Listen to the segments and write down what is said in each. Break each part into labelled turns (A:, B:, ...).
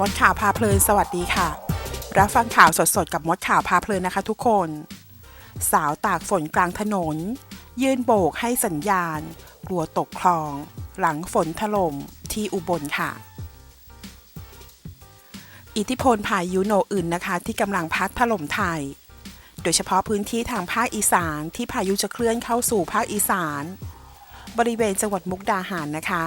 A: มดข่าวพาเพลินสวัสดีค่ะ รับฟังข่าวสดๆ กับมดข่าวพาเพลินนะคะทุกคน สาวตากฝนกลางถนน ยืนโบกให้สัญญาณ กลัวตกคลอง หลังฝนถล่มที่อุบลค่ะ อิทธิพลพายุโนอื่นนะคะ ที่กำลังพัดถล่มไทย โดยเฉพาะพื้นที่ทางภาคอีสานที่พายุจะเคลื่อนเข้าสู่ภาคอีสาน บริเวณจังหวัดมุกดาหารนะคะ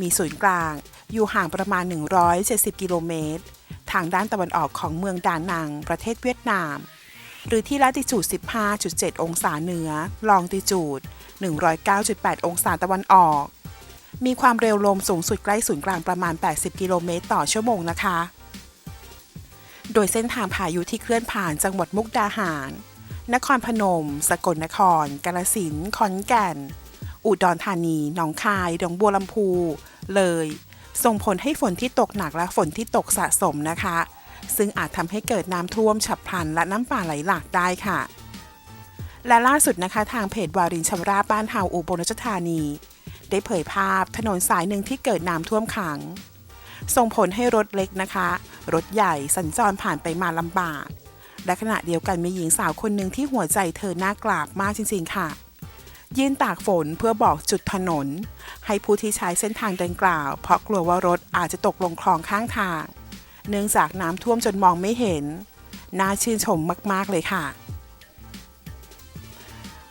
A: มีศูนย์กลาง อยู่ห่างประมาณ 170 กิโลเมตร ทางด้านตะวันออกของเมืองดานัง ประเทศเวียดนาม หรือที่ลาติจูด 15.7 องศาเหนือ ลองติจูด 109.8 องศาตะวันออก มีความเร็วลมสูงสุดใกล้ศูนย์กลางประมาณ 80 กิโลเมตรต่อชั่วโมงนะคะ โดยเส้นทางพายุที่เคลื่อนผ่านจังหวัดมุกดาหาร นครพนม สกลนคร กาฬสินธุ์ ขอนแก่น อุดรธานี หนองคาย หนองบัวลำพู เลย ส่งผลให้ฝนที่ตกหนักและฝนที่ตกสะสมนะคะ ซึ่งอาจทำให้เกิดน้ำท่วมฉับพลันและน้ำป่าไหลหลากได้ค่ะ และล่าสุดนะคะทางเพจวารินชำราบบ้านเฮาอุบลราชธานี ได้เผยภาพถนนสายหนึ่งที่เกิดน้ำท่วมขัง ส่งผลให้รถเล็กนะคะ รถใหญ่สัญจรผ่านไปมาลำบาก และขณะเดียวกันมีหญิงสาวคนหนึ่งที่หัวใจเธอน่ากราบมากจริง ๆ ค่ะ ยืนตากฝนเพื่อบอกจุดถนน ให้ผู้ที่ใช้เส้นทางดังกล่าว เพราะกลัวว่ารถอาจจะตกลงคลองข้างทาง เนื่องจากน้ำท่วมจนมองไม่เห็น น่าชื่นชมมากๆเลยค่ะ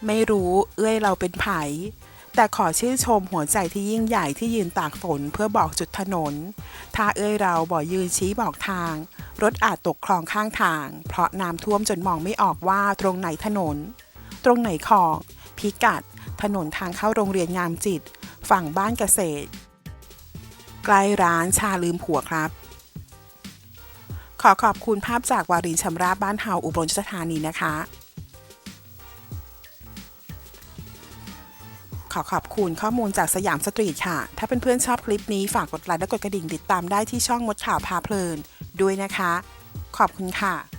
A: ไม่รู้เอื้อยเราเป็นไผ แต่ขอชื่นชมหัวใจที่ยิ่งใหญ่ที่ยืนตากฝนเพื่อบอกจุดถนน ถ้าเอื้อยเราบ่ยืนชี้บอกทาง รถอาจตกคลองข้างทาง เพราะน้ำท่วมจนมองไม่ออกว่าตรงไหนถนน ตรงไหนคลอง พิกัด ถนนทางเข้าโรงเรียนงามจิต ฝั่งบ้านเกษตร ใกล้ร้านชาลืมผัวครับ ขอขอบคุณภาพจากวารินชำราบบ้านเฮาอุบลราชธานีนะคะ ขอขอบคุณข้อมูลจากสยามสตรีทค่ะ ถ้าเเพื่อนๆชอบคลิปนี้ฝากกดไลค์และกดกระดิ่งติดตามได้ที่ช่องมดข่าวพาเพลินด้วยนะคะ ขอบคุณค่ะ